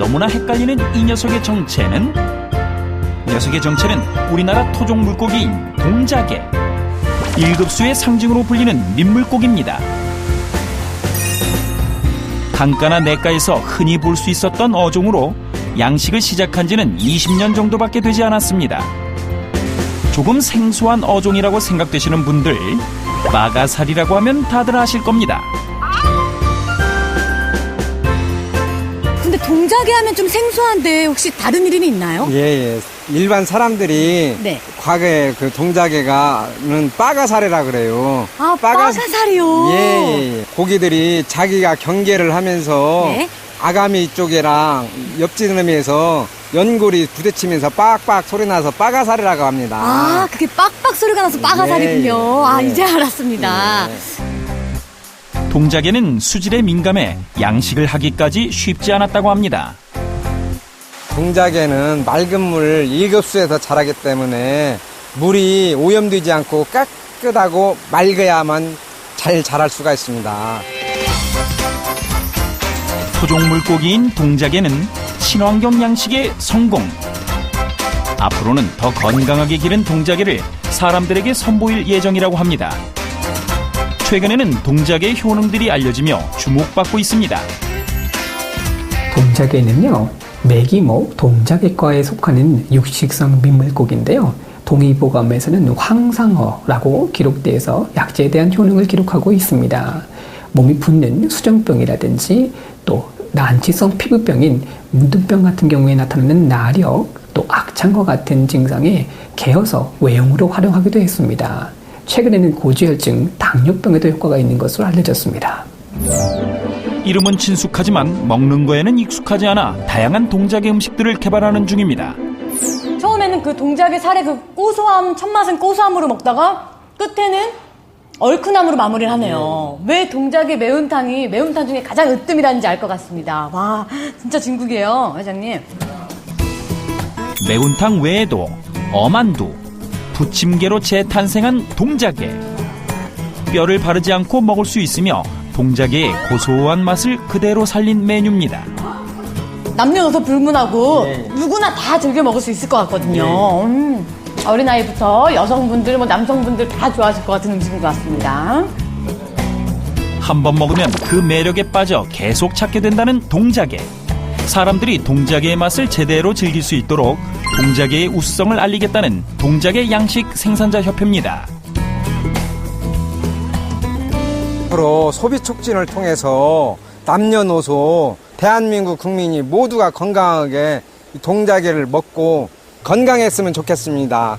너무나 헷갈리는 이 녀석의 정체는 녀석의 정체는 우리나라 토종 물고기인 동자개. 일급수의 상징으로 불리는 민물고기입니다. 강가나 냇가에서 흔히 볼 수 있었던 어종으로 양식을 시작한 지는 20년 정도밖에 되지 않았습니다. 조금 생소한 어종이라고 생각되시는 분들, 마가살이라고 하면 다들 아실 겁니다. 동작에 하면 좀 생소한데 혹시 다른 이름이 있나요? 예, 예. 일반 사람들이 네. 과거에 그 동자개가는 빠가사리라 그래요. 아, 빠가사리요? 예, 예, 예. 고기들이 자기가 경계를 하면서 네. 아가미 쪽이랑 옆지름에서 연골이 부딪히면서 빡빡 소리 나서 빠가사리라고 합니다. 아, 그게 빡빡 소리가 나서 빠가사리군요. 예, 예. 아, 예. 이제 알았습니다. 예. 동자개는 수질에 민감해 양식을 하기까지 쉽지 않았다고 합니다. 동자개는 맑은 물 1급수에서 자라기 때문에 물이 오염되지 않고 깨끗하고 맑아야만 잘 자랄 수가 있습니다. 토종 물고기인 동자개는 친환경 양식의 성공. 앞으로는 더 건강하게 기른 동자개를 사람들에게 선보일 예정이라고 합니다. 최근에는 동자개의 효능들이 알려지며 주목받고 있습니다. 동자개는요, 메기목 동자개과에 속하는 육식성 민물고기인데요. 동의보감에서는 황상어라고 기록돼서 약재에 대한 효능을 기록하고 있습니다. 몸이 붓는 수정병이라든지 또 난치성 피부병인 문둥병 같은 경우에 나타나는 나력, 또 악창과 같은 증상에 개어서 외용으로 활용하기도 했습니다. 최근에는 고지혈증, 당뇨병에도 효과가 있는 것으로 알려졌습니다. 이름은 친숙하지만 먹는 거에는 익숙하지 않아 다양한 동자개 음식들을 개발하는 중입니다. 처음에는 그 동작의 살의 그 고소함, 첫맛은 고소함으로 먹다가 끝에는 얼큰함으로 마무리를 하네요. 왜 동작의 매운탕이 매운탕 중에 가장 으뜸이라는지 알 것 같습니다. 와, 진짜 진국이에요, 회장님. 매운탕 외에도 어만두, 부침개로 재탄생한 동자개. 뼈를 바르지 않고 먹을 수 있으며 동자개의 고소한 맛을 그대로 살린 메뉴입니다. 남녀노소 불문하고 네. 누구나 다 즐겨 먹을 수 있을 것 같거든요. 음, 어린아이부터 여성분들, 뭐 남성분들 다 좋아하실 것 같은 음식인 것 같습니다. 한 번 먹으면 그 매력에 빠져 계속 찾게 된다는 동자개. 사람들이 동자개의 맛을 제대로 즐길 수 있도록 동자개의 우수성을 알리겠다는 동자개 양식 생산자 협회입니다. 앞으로 소비 촉진을 통해서 남녀노소 대한민국 국민이 모두가 건강하게 이 동자개를 먹고 건강했으면 좋겠습니다.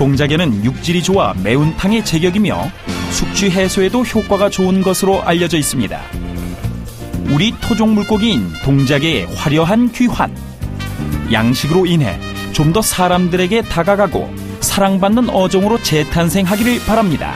동자개는 육질이 좋아 매운탕의 제격이며 숙취 해소에도 효과가 좋은 것으로 알려져 있습니다. 우리 토종 물고기인 동자개의 화려한 귀환. 양식으로 인해 좀 더 사람들에게 다가가고 사랑받는 어종으로 재탄생하기를 바랍니다.